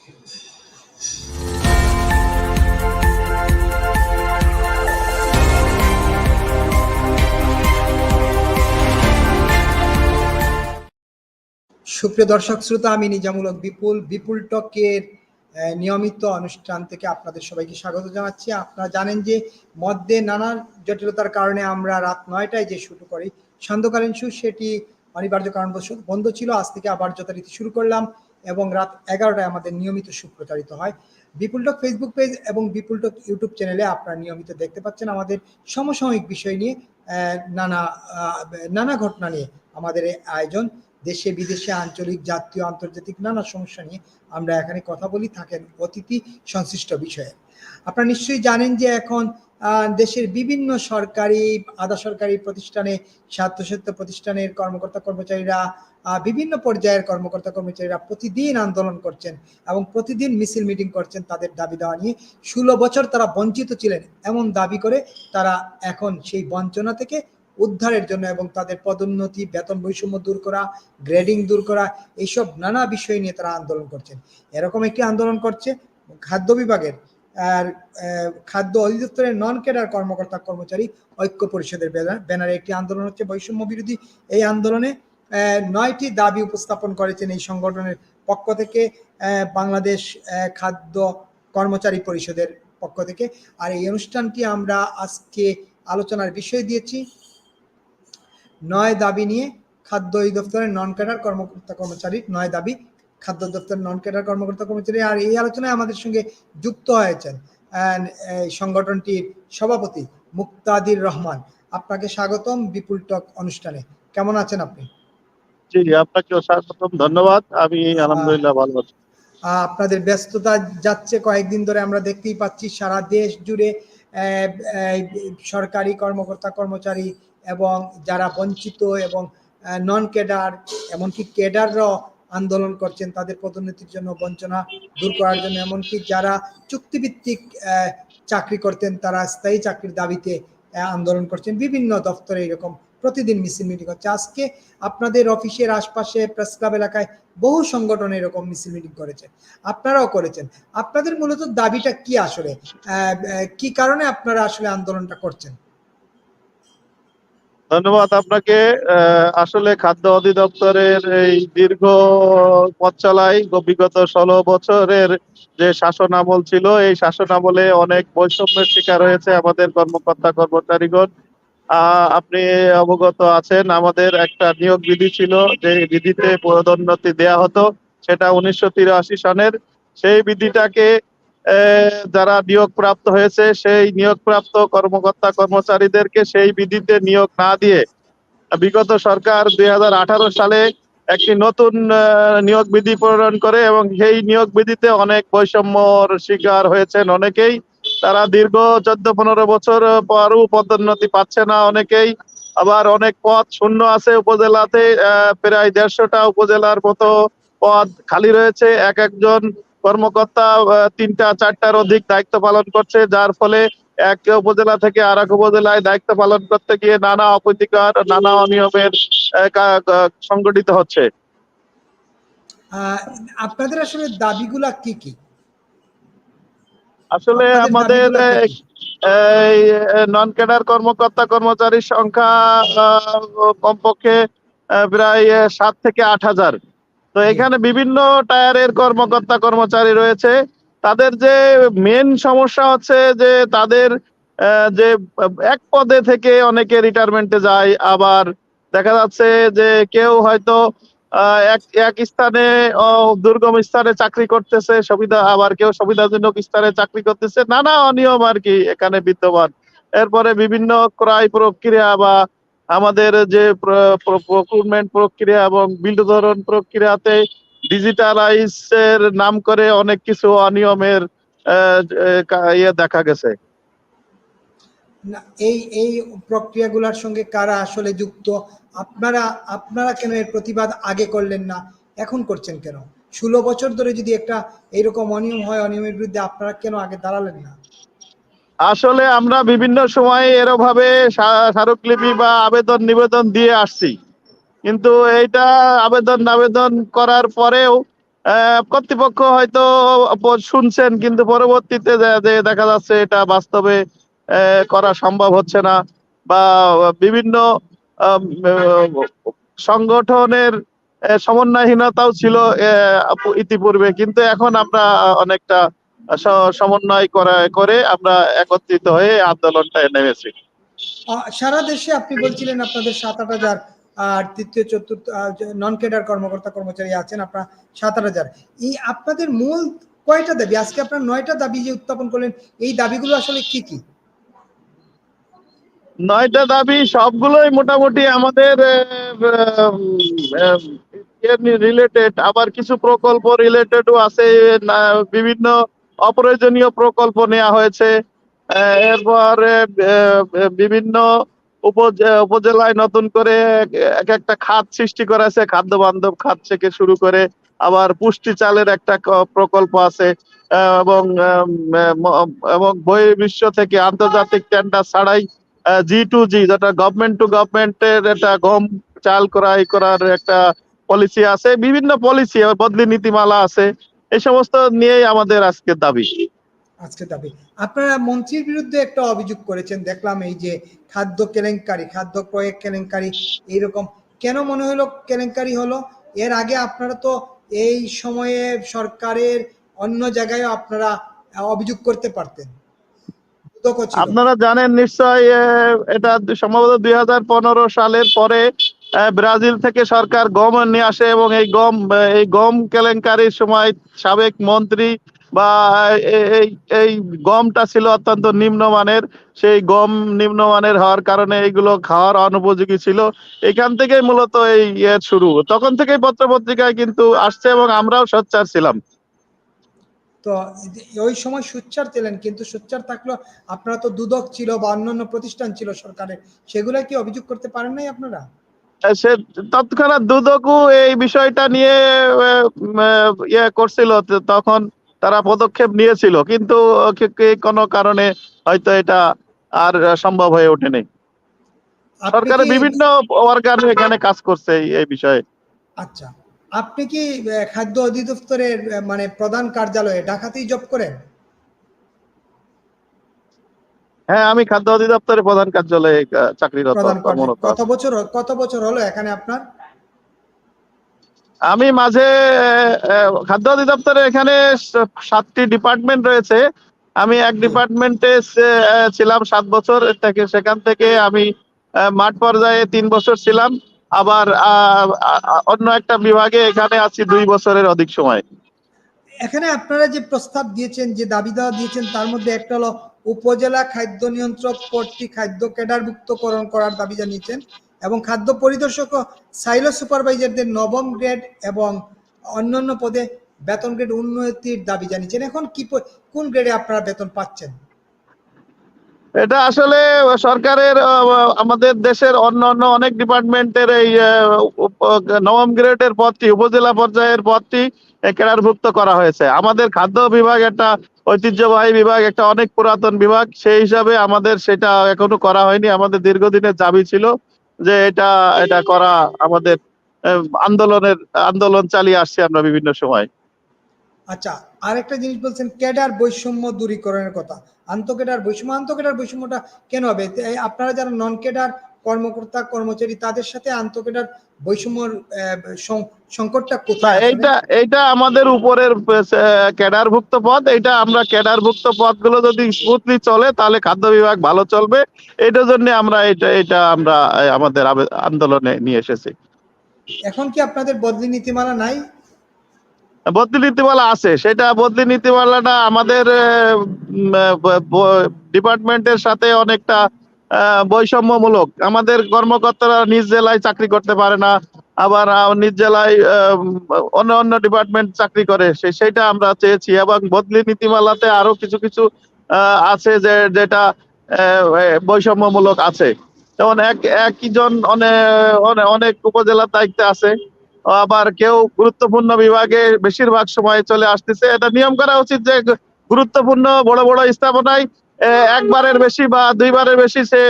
সুপ্রিয় দর্শক, শ্রোতা, আমি নিজামূলক বিপুল বিপুল টকের নিয়মিত অনুষ্ঠান থেকে আপনাদের সবাইকে স্বাগত জানাচ্ছি। আপনারা জানেন যে মধ্যে নানা জটিলতার কারণে আমরা রাত নয়টায় যে শুরু করি, সান্ধ্যকালীন শু, সেটি অনিবার্য কারণবশত বন্ধ ছিল। আজ থেকে আবার যথারীতি শুরু করলাম। এবং রাত এগারোটায় আমাদের নিয়মিত শু প্রচারিত হয়। বিপুল টক ফেসবুক পেজ এবং বিপুল টক ইউটিউব চ্যানেলে আপনারা নিয়মিত দেখতে পাচ্ছেন আমাদের সমসাময়িক বিষয় নিয়ে নানা নানা ঘটনা নিয়ে আমাদের এই আয়োজন। দেশে, বিদেশে আঞ্চলিক, জাতীয়, আন্তর্জাতিক নানা সমস্যা নিয়ে আমরা এখানে কথা বলি, থাকেন অতিথি সংশ্লিষ্ট বিষয়ে। আপনারা নিশ্চয়ই জানেন যে এখন দেশের বিভিন্ন সরকারি, আধা সরকারি প্রতিষ্ঠানে, স্বায়ত্তশাসিত প্রতিষ্ঠানের কর্মকর্তা কর্মচারীরা বিভিন্ন পর্যায়ের কর্মকর্তা কর্মচারীরা প্রতিদিন আন্দোলন করছেন এবং প্রতিদিন মিছিল মিটিং করছেন তাদের দাবি দেওয়া নিয়ে। ষোলো বছর তারা বঞ্চিত ছিলেন এমন দাবি করে তারা এখন সেই বঞ্চনা থেকে উদ্ধারের জন্য এবং তাদের পদোন্নতি, বেতন বৈষম্য দূর করা গ্রেডিং দূর করা, এইসব নানা বিষয় নিয়ে তারা আন্দোলন করছেন। এরকম একটি আন্দোলন করছে খাদ্য বিভাগের আর খাদ্য অধিদপ্তরের নন ক্যাডার কর্মকর্তা কর্মচারী ঐক্য পরিষদের ব্যানারে একটি আন্দোলন হচ্ছে বৈষম্য বিরোধী। এই আন্দোলনে নয়টি দাবি উপস্থাপন করেছেন এই সংগঠনের পক্ষ থেকে বাংলাদেশ খাদ্য কর্মচারী পরিষদের পক্ষ থেকে। আর এই অনুষ্ঠানটি আমরা আজকে আলোচনার বিষয় দিয়েছি। নয় দাবি নিয়ে খাদ্য অধিদপ্তরের নন ক্যাডার কর্মকর্তা কর্মচারী, নয় দাবি খাদ্য দপ্তরের নন ক্যাডার কর্মকর্তা কর্মচারী। আর এই আলোচনায় আমাদের সঙ্গে যুক্ত হয়েছেন সংগঠনটির সভাপতি মুক্তাদির রহমান। আপনাকে স্বাগতম বিপুল টক অনুষ্ঠানে। কেমন আছেন আপনি? জি, আপনাকেও ধন্যবাদ। আমি আলহামদুলিল্লাহ ভালো আছি। আপনাদের ব্যস্ততা যাচ্ছে, কয়েকদিন ধরে আমরা দেখতেই পাচ্ছি সারা দেশ জুড়ে সরকারি কর্মকর্তা, কর্মচারী এবং যারা বঞ্চিত এবং নন কেডার এমনকি ক্যাডাররাও আন্দোলন করছেন, তাদের পদোন্নতির জন্য, বঞ্চনা দূর করার জন্য, এমনকি যারা চুক্তিভিত্তিক চাকরি করতেন, তারা স্থায়ী চাকরির দাবিতে আন্দোলন করছেন। বিভিন্ন দপ্তরে এরকম প্রতিদিন মিছিল মিটিং হচ্ছে। আজকে আপনাদের অফিসের আশপাশে প্রেস ক্লাব এলাকায় বহু সংগঠন এরকম মিছিল মিটিং করেছে। আপনারাও করেছেন। আপনাদের মূলত দাবিটা কি আসলে? কি কারণে আপনারা আসলে আন্দোলনটা করছেন? ধন্যবাদ আপনাকে। আসলে খাদ্য অধিদপ্তরের এই দীর্ঘ পথ চলাই বিগত ষোলো বছরের যে শাসন আমল ছিল, এই শাসন আমলে অনেক বৈষম্যের শিকার হয়েছে আমাদের কর্মকর্তা কর্মচারীগণ আপনি অবগত আছেন, আমাদের একটা নিয়োগ বিধি ছিল, যে বিধিতে পদোন্নতি দেয়া হতো, সেটা উনিশশো তিরাশি সনের সেই বিধিটাকে যারা নিয়োগ প্রাপ্ত হয়েছে, সেই নিয়োগ প্রাপ্ত কর্মকর্তা কর্মচারীদেরকে সেই বিধিতে নিয়োগ না দিয়ে, বিগত সরকার দু হাজার আঠারো সালে একটি নতুন নিয়োগ বিধি প্রণয়ন করে এবং সেই নিয়োগ বিধিতে অনেক বৈষম্যর শিকার হয়েছেন অনেকেই। তারা দীর্ঘ চোদ্দ, পনেরো বছর পরও পদোন্নতি পাচ্ছে না অনেকেই। আবার অনেক পদ শূন্য আছে উপজেলাতে প্রায় দেড়শোটা উপজেলার মতো পদ খালি রয়েছে। এক একজন কর্মকর্তা তিনটা, চারটার অধিক দায়িত্ব পালন করছে, যার ফলে এক উপজেলা থেকে আর এক উপজেলায় দায়িত্ব পালন করতে গিয়ে নানা অপ্রীতিকর, নানা অনিয়মের সংগঠিত হচ্ছে। আপনাদের আসলে দাবিগুলা কি কি? আসলে আমাদের এই নন ক্যাডার কর্মকর্তা কর্মচারীর সংখ্যা কমপক্ষে প্রায় সাত থেকে আট হাজার। তো এখানে বিভিন্ন টায়ারের কর্মকর্তা কর্মচারী রয়েছে। তাদের যে মেন সমস্যা হচ্ছে যে তাদের যে এক পদে থেকে অনেকে রিটায়ারমেন্টে যায়। আবার দেখা যাচ্ছে যে কেউ হয়তো এক এক স্থানে দুর্গম স্থানে চাকরি করতেছে, সুবিধা, আবার কেউ সুবিধাজনক স্থানে চাকরি করতেছে, নানা অনিয়ম আর কি এখানে বিদ্যমান। এরপরে বিভিন্ন ক্রয় প্রক্রিয়া বা আমাদের যে প্রকুরমেন্ট প্রক্রিয়া এবং বিলুধরণ প্রক্রিয়াতে ডিজিটালাইজ এর নাম করে অনেক কিছু অনিয়মের ইয়ে দেখা গেছে। এই এই প্রক্রিয়াগুলোর সঙ্গে কারা আসলে যুক্ত? আপনারা আপনারা কেন এর প্রতিবাদ আগে করলেন না? এখন করছেন কেন? ষোলো বছর ধরে যদি একটা এরকম অনিয়ম হয়, অনিয়মের বিরুদ্ধে আপনারা কেন আগে দাঁড়ালেন না? আসলে আমরা বিভিন্ন সময়ে এরভাবে স্মা- স্মারকলিপি বা আবেদন নিবেদন দিয়ে আসছি। কিন্তু এইটা আবেদন আবেদন করার পরেও কর্তৃপক্ষ হয়তো শুনছেন, কিন্তু পরবর্তীতে দেখা যাচ্ছে এটা বাস্তবে করা সম্ভব হচ্ছে না বা বিভিন্ন সংগঠনের সমন্বয়হীনতাও ছিল ইতিপূর্বে। কিন্তু এখন আমরা অনেকটা সমন্বয় করা, করে আমরা একত্রিত হয়ে আন্দোলনটায় নেমেছি। সারা দেশে আপনি বলছিলেন আপনাদের সাত আট হাজার আর তৃতীয়, চতুর্থ নন ক্যাডার কর্মকর্তা, কর্মচারী আছেন আপনার, সাত আট হাজার। এই আপনাদের মূল কয়টা দাবি? আজকে আপনার নয়টা দাবি যে উত্থাপন করলেন, এই দাবিগুলো আসলে কি কি? নয়টা দাবি, সবগুলোই মোটামুটি আমাদের রিলেটেড আবার কিছু প্রকল্প রিলেটেডও আছে বিভিন্ন অপ্রয়োজনীয় প্রকল্প নেওয়া হয়েছে। এরপর বিভিন্ন উপজে- উপজেলায় নতুন করে এক- এক একটা খাত সৃষ্টি করা আছে খাদ্য বান্ধব খাত থেকে শুরু করে আবার পুষ্টি চালের একটা প্রকল্প আছে, এবং এবং বহির্বিশ্ব থেকে আন্তর্জাতিক টেন্ডার ছাড়াই জি টু জি যেটা গভর্নমেন্ট টু গভর্নমেন্টের একটা গম চাল ক্রয় করার একটা পলিসি আছে। বিভিন্ন পলিসি বদলি নীতিমালা আছে। এই সমস্ত নিয়েই আমাদের আজকের দাবি। আজকে দাবি। আপনারা মন্ত্রীর বিরুদ্ধে একটা অভিযোগ করেছেন, দেখলাম এই যে খাদ্য কেলেঙ্কারি, খাদ্য প্রয়োগ কেলেঙ্কারি, এইরকম। কেন মনে হলো কেলেঙ্কারি হলো? এর আগে আপনারা তো এই সময়ে সরকারের অন্য জায়গায় আপনারা অভিযোগ করতে পারতেন। আপনারা জানেন নিশ্চয় এটা সম্ভবত দুই হাজার পনেরো সালের পরে ব্রাজিল থেকে সরকার গম নিয়ে আসে এবং এই গম এই গম কেলেঙ্কারির সময় সাবেক মন্ত্রী বা এই এই গমটা ছিল অত্যন্ত নিম্নমানের। সেই গম নিম্নমানের হওয়ার কারণে এইগুলো খাওয়ার অনুপযোগী ছিল। এখান থেকেই মূলত এই ইয়ের শুরু। তখন থেকেই পত্র পত্রিকায় কিন্তু আসছে এবং আমরাও সোচ্চার ছিলাম। তো ওই সময় সুচ্চার ছিলেন কিন্তু সুচ্চার থাকলেও আপনারা তো দুদক ছিল বা অন্যান্য প্রতিষ্ঠান ছিল সরকারের সেগুলা কি অভিযোগ করতে পারেন নাই আপনারা? সে তৎক্ষণাৎ দুদকও এই বিষয়টা নিয়ে ইয়ে করছিল তখন তারা পদক্ষেপ নিয়েছিল কিন্তু কোনো কারণে হয়তো এটা আর সম্ভব হয়ে ওঠেনি। সরকারের বিভিন্ন অর্গান এখানে কাজ করছে এই বিষয়ে। আচ্ছা। আপনি কি খাদ্য অধিদপ্তরের মানে প্রধান কার্যালয়ে ঢাকাতেই জব করেন? হ্যাঁ আমি খাদ্য অধিদপ্তরের প্রধান কার্যালয়ে চাকরিরত কত বছর কত বছর হলো এখানে আপনার? আমি মাঝে খাদ্য অধিদপ্তরে এখানে সাতটি ডিপার্টমেন্ট রয়েছে। আমি এক ডিপার্টমেন্টে ছিলাম সাত বছর থেকে সেখান থেকে আমি মাঠ পর্যায়ে তিন বছর ছিলাম। আবার অন্য একটা বিভাগে এখানে আছি দুই বছরের অধিক সময়। এখানে আপনারা যে প্রস্তাব দিয়েছেন, যে দাবি দেওয়া দিয়েছেন, তার মধ্যে একটা হলো উপজেলা খাদ্য নিয়ন্ত্রক কর্তৃক খাদ্য ক্যাডারভুক্তকরণ করার দাবি জানিয়েছেন এবং খাদ্য পরিদর্শক সাইলো সুপারভাইজারদের নবম গ্রেড এবং অন্যান্য পদে বেতন গ্রেড উন্নতির দাবি জানিয়েছেন। এখন কি কোন গ্রেডে আপনারা বেতন পাচ্ছেন? এটা আসলে সরকারের আমাদের দেশের অন্য অন্য অনেক ডিপার্টমেন্টের এই নবম গ্রেডের পদটি, উপজেলা পর্যায়ের পদটি ক্যাডারভুক্ত করা হয়েছে। আমাদের খাদ্য বিভাগ একটা ঐতিহ্যবাহী বিভাগ, একটা অনেক পুরাতন বিভাগ। সেই হিসাবে আমাদের সেটা এখনও করা হয়নি। আমাদের দীর্ঘদিনের দাবি ছিল যে এটা এটা করা আমাদের আন্দোলনের, আন্দোলন চালিয়ে আসছে আমরা বিভিন্ন সময়। আচ্ছা আরেকটা জিনিস বলছেন ক্যাডার বৈষম্য দূরীকরণের কথা। আন্তঃক্যাডার বৈষম্য আন্তঃক্যাডার বৈষম্যটা কেন হবে? আপনারা যারা নন ক্যাডার কর্মকর্তা কর্মচারী তাদের সাথে আন্তঃক্যাডার বৈষম্যর সংকটটা কোথায়? এইটা এইটা আমাদের উপরের ক্যাডারভুক্ত পদ। এইটা আমরা ক্যাডারভুক্ত পদগুলো যদি স্মুথলি চলে তাহলে খাদ্য বিভাগ ভালো চলবে। এটার জন্য আমরা এটা এটা আমরা আমাদের আন্দোলনে নিয়ে এসেছি। এখন কি আপনাদের বদলি নীতিমালা নাই? বদলি নীতিমালা আছে, সেটা বদলি নীতিমালাটা আমাদের ডিপার্টমেন্টের সাথে অনেকটা বৈষম্যমূলক। আমাদের কর্মকর্তারা নিজ জেলায় চাকরি করতে পারে না, আবার নিজ জেলায় অন্য অন্য ডিপার্টমেন্ট চাকরি করে, সে- সেটা আমরা চেয়েছি। এবং বদলি নীতিমালাতে আরও কিছু কিছু আছে যে, যেটা বৈষম্যমূলক আছে। যেমন এক একজন অনেক অনেক উপজেলার দায়িত্বে আছে আবার কেউ গুরুত্বপূর্ণ বিভাগে বেশিরভাগ সময় চলে আসতেছে। এটা নিয়ম করা উচিত যে গুরুত্বপূর্ণ বড় বড় স্থাপনায় একবারের বেশি বা দুইবারের বেশি সে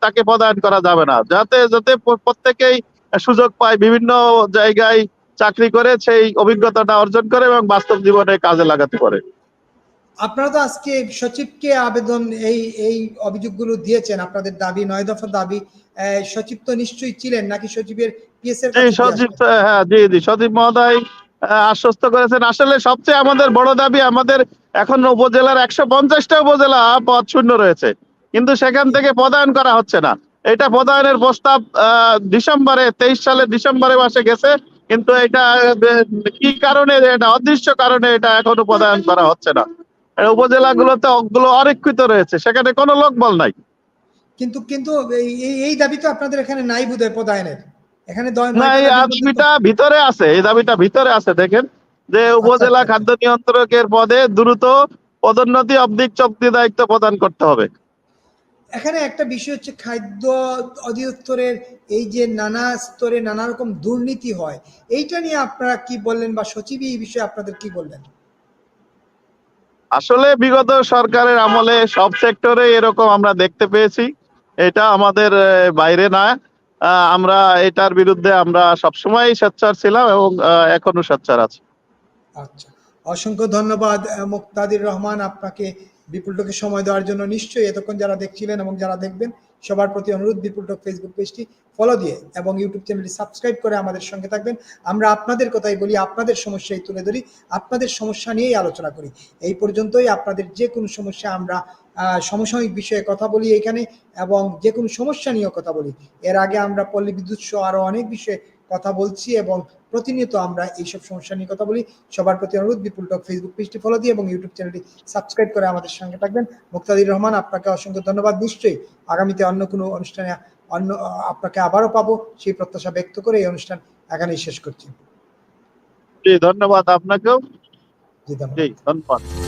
তাকে পদায়ন করা যাবে না। যাতে যাতে প্রত্যেকেই সুযোগ পায় বিভিন্ন জায়গায় চাকরি করে, সেই অভিজ্ঞতাটা অর্জন করে এবং বাস্তব জীবনে কাজে লাগাতে পারে। আপনারা তো আজকে সচিবকে আবেদন এই এই অভিযোগগুলো দিয়েছেন আপনাদের দাবি নয় দফা দাবি সচিব তো নিশ্চয়ই ছিলেন নাকি সচিবের পিএস এর সচিব হ্যাঁ জি জি সচিব মহোদয় আশ্বস্ত করেছেন। আসলে সবচেয়ে আমাদের বড় দাবি আমাদের এখন উপজেলার একশো পঞ্চাশটা উপজেলা পদ শূন্য রয়েছে। কিন্তু সেখান থেকে পদায়ন করা হচ্ছে না। এটা পদায়নের প্রস্তাব ডিসেম্বরে তেইশ সালের ডিসেম্বরে মাসে গেছে। কিন্তু এটা কি কারণে এটা অদৃশ্য কারণে এটা এখনও পদায়ন করা হচ্ছে না। উপজেলাগুলোতে ওগুলো অরক্ষিত রয়েছে সেখানে কোনো লোকবল নাই। কিন্তু কিন্তু এই এই- দাবি তো আপনাদের এখানে নাই বোধহয় পদায়নের। এখানে না এই দাবিটা ভিতরে আছে এই দাবিটা ভিতরে আছে দেখেন। যে উপজেলা আচ্ছা। খাদ্য নিয়ন্ত্রকের পদে দ্রুত পদোন্নতি অবধিক চুক্তি দায়িত্ব প্রদান করতে হবে। এখানে একটা বিষয় হচ্ছে খাদ্য অধিদপ্তরের এই যে নানা স্তরে নানা রকম দুর্নীতি হয় এইটা নিয়ে আপনারা কি বললেন বা সচিব এই বিষয়ে আপনাদের কি বললেন? আসলে বিগত সরকারের আমলে সব সেক্টরে এরকম আমরা দেখতে পেয়েছি। এটা আমাদের বাইরে না। আমরা এটার বিরুদ্ধে আমরা সবসময় সোচ্চার ছিলাম এবং এখনও সোচ্চার আছি। আচ্ছা। অসংখ্য ধন্যবাদ মুক্তাদির রহমান আপনাকে বিপুলটকে সময় দেওয়ার জন্য নিশ্চয়ই এতক্ষণ যারা দেখছিলেন এবং যারা দেখবেন, সবার প্রতি অনুরোধ বিপুল বিপুলটক ফেসবুক পেজটি ফলো দিয়ে এবং ইউটিউব চ্যানেলটি সাবস্ক্রাইব করে আমাদের সঙ্গে থাকবেন। আমরা আপনাদের কথাই বলি, আপনাদের সমস্যাই তুলে ধরি, আপনাদের সমস্যা নিয়েই আলোচনা করি। এই পর্যন্তই আপনাদের যে কোনো সমস্যা আমরা সমসাময়িক বিষয়ে কথা বলি এখানে এবং যে কোনো সমস্যা নিয়েও কথা বলি। এর আগে আমরা পল্লী বিদ্যুৎ সহ আরও অনেক বিষয়ে কথা বলছি এবং প্রতিনিয়ত আমরা এইসব সমস্যা নিয়ে কথা বলি। সবার প্রতি অনুরোধ বিপুল টক ফেসবুক পেজটি ফলো দিয়ে এবং ইউটিউব চ্যানেলটি সাবস্ক্রাইব করে আমাদের সঙ্গে থাকবেন। মুক্তাদির রহমান আপনাকে অসংখ্য ধন্যবাদ। নিশ্চয়ই আগামীতে অন্য কোনো অনুষ্ঠানে অন্য আপনাকে আবারও পাবো। সেই প্রত্যাশা ব্যক্ত করে এই অনুষ্ঠান এখানেই শেষ করছি। ধন্যবাদ আপনাকেও। ধন্যবাদ।